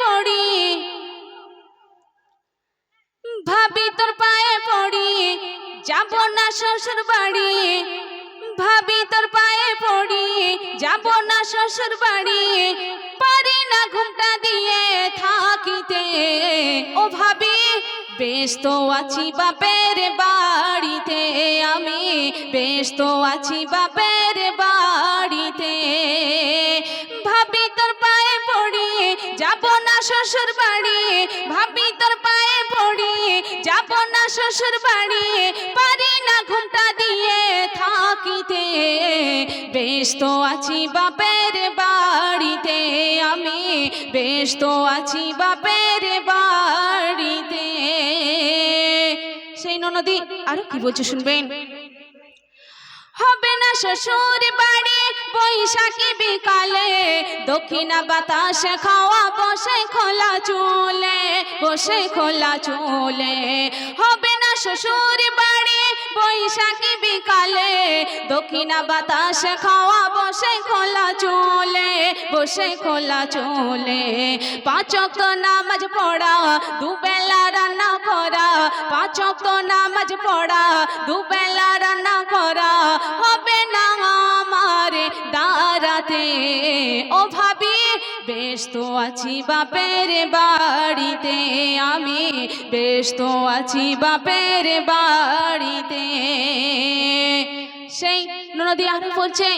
পড়ি। ভাবি তোর পায়ে পড়ি, যাব না শ্বশুর বাড়ি। ভাবি তোর পায়ে পড়ি, যাব না শ্বশুর বাড়ি। পারি না ঘুমটা দিয়ে থাকিতে। ও ভাবি, বেশ তো আছি বাপের বাড়িতে। আমি বেশ তো আছি বাপের শ্বশুর বাড়ি, ভাবি তোর পায়ে পড়ি যাব না শ্বশুর বাড়ি, পারি না ঘুমটা দিয়ে থাকিতে। বেশ তো আছি বাপের বাড়িতে, আমি বেশ তো আছি বাপের বাড়িতে। সেই ননদি, আরও কি বলছে শুনবেন? হবে না শ্বশুর বাড়ি বৈশাখী বিকালে দক্ষিণা বাতাসে খাওয়া, বসে খোলা চুলে, বসে খোলা চুলে। হবে না শ্বশুর বাড়ি বৈশাখী বিকালে দক্ষিণা বাতাসে খাওয়া, বসে খোলা চুলে, বসে খোলা চুলে। পাঁচক নামাজ পড়া, দুবেলা রান্না করা। পাঁচক নামাজ পড়া, দুবেলা রান্না করা। হবে না আমার দাঁড়াতে। ও ভাবি বেশ তো আছি বাপের বাড়িতে, আমি বেশ তো আছি বাপের বাড়িতে। সেই নদী আরও বলছে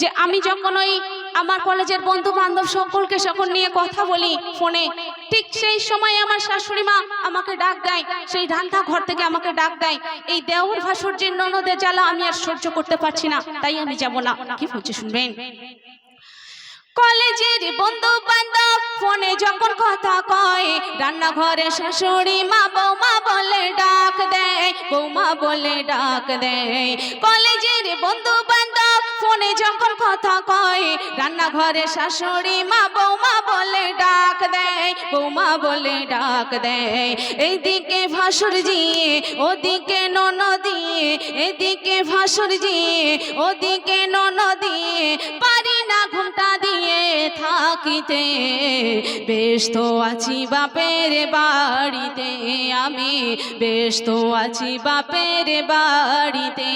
যে, আমি যখন ওই আমার কলেজের বন্ধু বান্ধব সকলকে সকল নিয়ে কথা বলি ফোনে, ঠিক সেই সময় আমার শাশুড়ি মা আমাকে ডাক দেয়, সেই রান্না ঘর থেকে আমাকে ডাক দেয়, এই দেওর ভাসুর্যের ননদের জ্বালা আমি আর সহ্য করতে পারছি না, তাই আমি যাব না। কি বলছে শুনবেন? কলেজের বন্ধু বান্ধব ফোনে যখন কথা কয়, রান্নাঘরে শাশুড়ি মা, বৌমা বলে ডাক দেয়, বৌমা বলে ডাক দেয়। কলেজের বন্ধু বান্ধব ফোনে যখন কথা কয়, রান্নাঘরে শাশুড়ি মা, বৌমা বলে ডাক দেয়, বৌমা বলে ডাক দেয়। এইদিকে ভাসুরজি, ওদিকে ননদি, এদিকে ভাসুরজি, ওদিকে ননদি পারি না ঘুমটা দিয়ে থাকিতে। বেশ তো আছি বাপের বাড়িতে। আমি বেশ তো আছি বাপের বাড়িতে।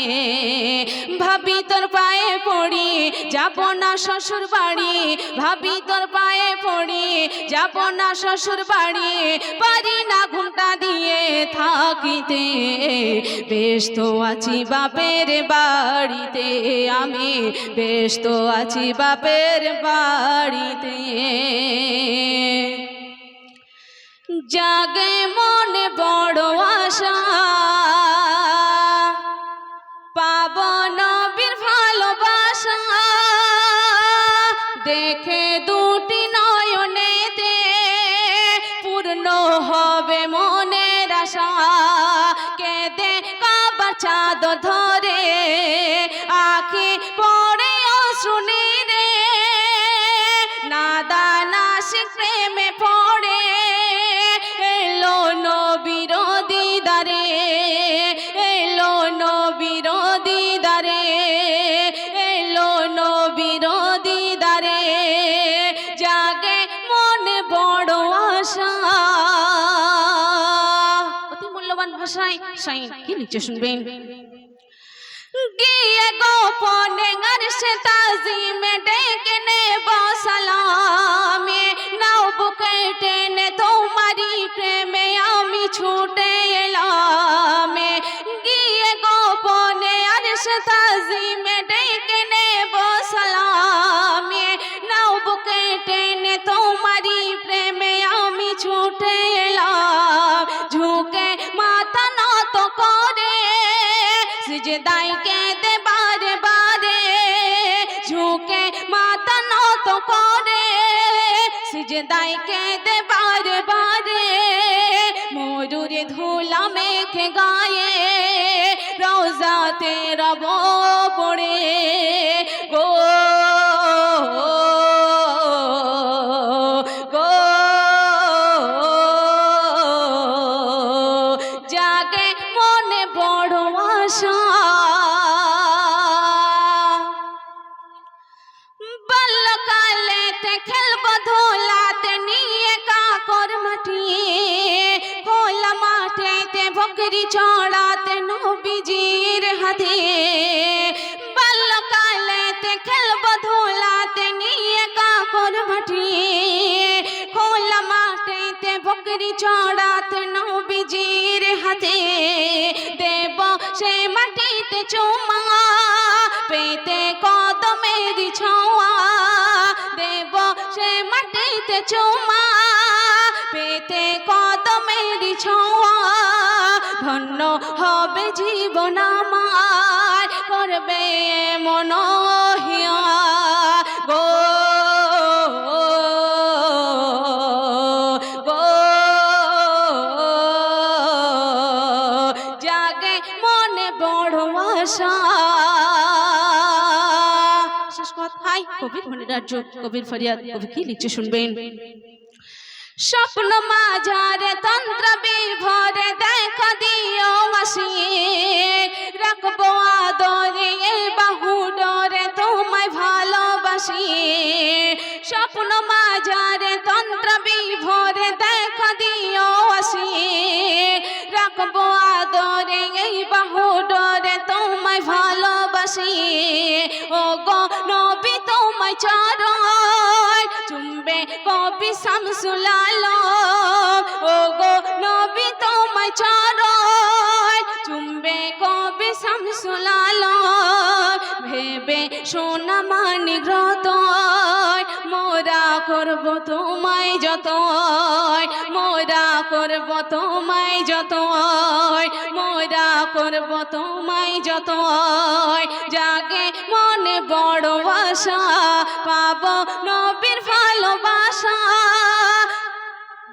ভাবি তোর পায়ে পড়ি, যাব না শ্বশুর বাড়ি। ভাবি তোর পায়ে পড়ি, যাব না শ্বশুর বাড়ি। পারি না ঘুমটা দিয়ে থাকিতে। বেশ তো আছি বাপের বাড়িতে। আমি বেশ তো আছি বাপের বাড়িতে। জাগে মনে বড় আশা পাবন বীর ভালোবাসা। দেখে দুটি নয়নেতে পূর্ণ হবে মনের আশা। কেঁদে কাবার চাঁদ ধরে, আখি পড়ে অশ্রুনি ভাষায় সাইন কি লিখছে শুনবেন? গিয়ে গোপনে গর্ষে তাজিমে ডেকে নে বসালামে নাও বুকে টেনে তোমারি প্রেমে আমি ছুটে এলাম। গিয়ে গোপনে আরশে তাজিমে ডেকে নে বসালামে নাও বুকে টেনে তোমারি প্রেমে আমি ছুটে এলাম। সিজদাই কেঁদে বারে বারে, ঝুঁকে মাথা নত করে। সিজদাই কেঁদে বারে বারে, মরুর ধুলা মেখে গায়ে রোজাতে রব পড়ে। বকরি চড়াতে নবীজির হাতে। বাল্যকালেতে খেলব ধোলাতে নিয়ে কাপড় মাটি খোলা মাঠেতে বকরি চড়াতে নবীজির হাতে। দেব সে মাটিতে চুমা, পেতে কদমের ছোঁয়া। মাটিতে চুমা, পেতে কদমের ছোঁয়া। ধন্য হবে জীবন আমার, করবে মনহিয়া গো গো মনে বড় আশা। কথাই কবির মনে রাজ্য কবির ফরিয়াদ, কবি কি লিখছে শুনবেন? স্বপ্ন মাঝারে তন্ত্র বিভরে দেখ দিও আসিয়ে। রাখব আদরে বাহু ডরে তোমায় ভালোবাসি স্বপ্ন মাঝারে তন্ত্র বিভরে দেখ দিও আসিয়ে। রাখব আদরে চরণ চুম্বে কবি শামসুল আলম। ও গো নবী তোমায় চরণ চুম্বে কবি শামসুল আলম। ভেবে সোনা মানি গ্রত মোরা করব তোমায় যত মোরা করব তোমায় যত করব তোমায় যত জাগে মনে বড় আশা, পাব নবীর ভালোবাসা।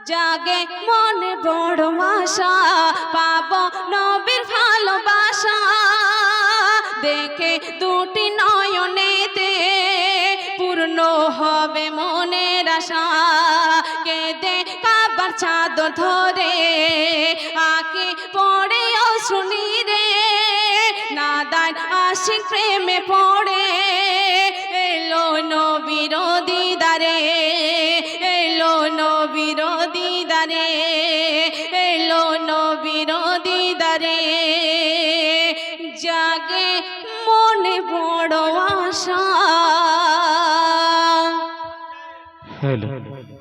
জাগে মনে বড় আশা, পাব নবীর ভালোবাসা। দেখে দুটি নয়নেতে পূর্ণ হবে মনের আশা। কেঁদে কাবার চাদর ধরে আকে আশিক প্রেমে পড়ে। এলো নবীর দিদারে এলো নবীর দিদারে এলো নবীর দিদারে জাগে মনে বড় আশা। হ্যালো।